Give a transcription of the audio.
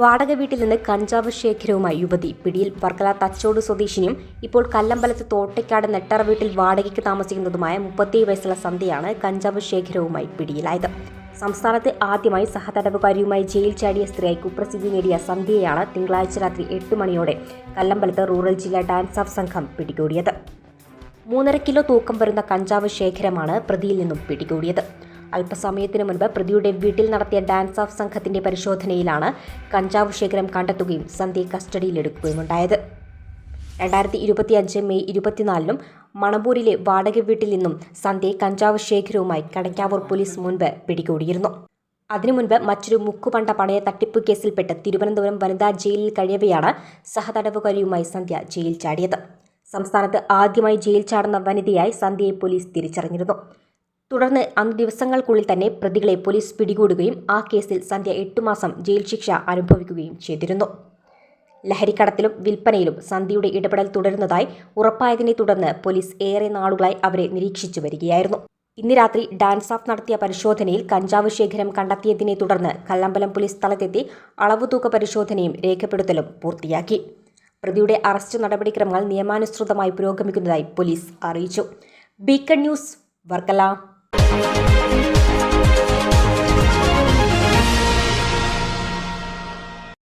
വാടക വീട്ടിൽ നിന്ന് കഞ്ചാവ് ശേഖരവുമായി യുവതി. പിടിയിൽ വർക്കല തച്ചോട് സ്വദേശിനിയും ഇപ്പോൾ കല്ലമ്പലത്ത് തോട്ടയ്ക്കാട് നെട്ടറ വീട്ടിൽ വാടകയ്ക്ക് താമസിക്കുന്നതുമായ മുപ്പത്തിയേഴ് വയസ്സുള്ള സന്ധ്യയാണ് കഞ്ചാവ് ശേഖരവുമായി പിടിയിലായത്. സംസ്ഥാനത്ത് ആദ്യമായി സഹതടവുകാരിയുമായി ജയിൽ ചാടിയ സ്ത്രീയായി കുപ്രസിദ്ധി നേടിയ സന്ധ്യയാണ് തിങ്കളാഴ്ച രാത്രി എട്ട് മണിയോടെ കല്ലമ്പലത്ത് റൂറൽ ജില്ലാ ഡാൻസ് ഓഫ് സംഘം പിടികൂടിയത്. മൂന്നര കിലോ തൂക്കം വരുന്ന കഞ്ചാവ് ശേഖരമാണ് പ്രതിയിൽ നിന്നും പിടികൂടിയത്. അല്പസമയത്തിനു മുൻപ് പ്രതിയുടെ വീട്ടിൽ നടത്തിയ ഡാൻസ് ഓഫ് സംഘത്തിന്റെ പരിശോധനയിലാണ് കഞ്ചാവ് ശേഖരം കണ്ടെത്തുകയും സന്ധ്യയെ കസ്റ്റഡിയിലെടുക്കുകയുമുണ്ടായത്. രണ്ടായിരത്തി ഇരുപത്തിയഞ്ച് മെയ് ഇരുപത്തിനാലിനും മണപൂരിലെ വാടക വീട്ടിൽ നിന്നും സന്ധ്യയെ കഞ്ചാവ് ശേഖരവുമായി കടയ്ക്കാവൂർ പോലീസ് മുൻപ് പിടികൂടിയിരുന്നു. അതിനു മുൻപ് മറ്റൊരു മുക്കുപണ്ട പണയ തട്ടിപ്പ് കേസിൽപ്പെട്ട് തിരുവനന്തപുരം വനിതാ ജയിലിൽ കഴിയവെയാണ് സഹതടവുകാരിയുമായി സന്ധ്യ ജയിൽ ചാടിയത്. സംസ്ഥാനത്ത് ആദ്യമായി ജയിൽ ചാടുന്ന വനിതയായി സന്ധ്യയെ പോലീസ് തിരിച്ചറിഞ്ഞിരുന്നു. തുടർന്ന് അന്ന് ദിവസങ്ങൾക്കുള്ളിൽ തന്നെ പ്രതികളെ പോലീസ് പിടികൂടുകയും ആ കേസിൽ സന്ധ്യ എട്ടു മാസം ജയിൽ ശിക്ഷ അനുഭവിക്കുകയും ചെയ്തിരുന്നു. ലഹരിക്കടത്തിലും വിൽപ്പനയിലും സന്ധ്യയുടെ ഇടപെടൽ തുടരുന്നതായി ഉറപ്പായതിനെ തുടർന്ന് പോലീസ് ഏറെ നാളുകളായി അവരെ നിരീക്ഷിച്ചു വരികയായിരുന്നു. ഇന്ന് രാത്രി ഡാൻസ് ഓഫ് നടത്തിയ പരിശോധനയിൽ കഞ്ചാവ് ശേഖരം കണ്ടെത്തിയതിനെ തുടർന്ന് കല്ലമ്പലം പോലീസ് സ്ഥലത്തെത്തി അളവുതൂക്ക പരിശോധനയും രേഖപ്പെടുത്തലും പൂർത്തിയാക്കി. പ്രതിയുടെ അറസ്റ്റ് നടപടിക്രമങ്ങൾ നിയമാനുസൃതമായി പുരോഗമിക്കുന്നതായി പോലീസ് അറിയിച്ചു. Beacon news Varkala. Thank you.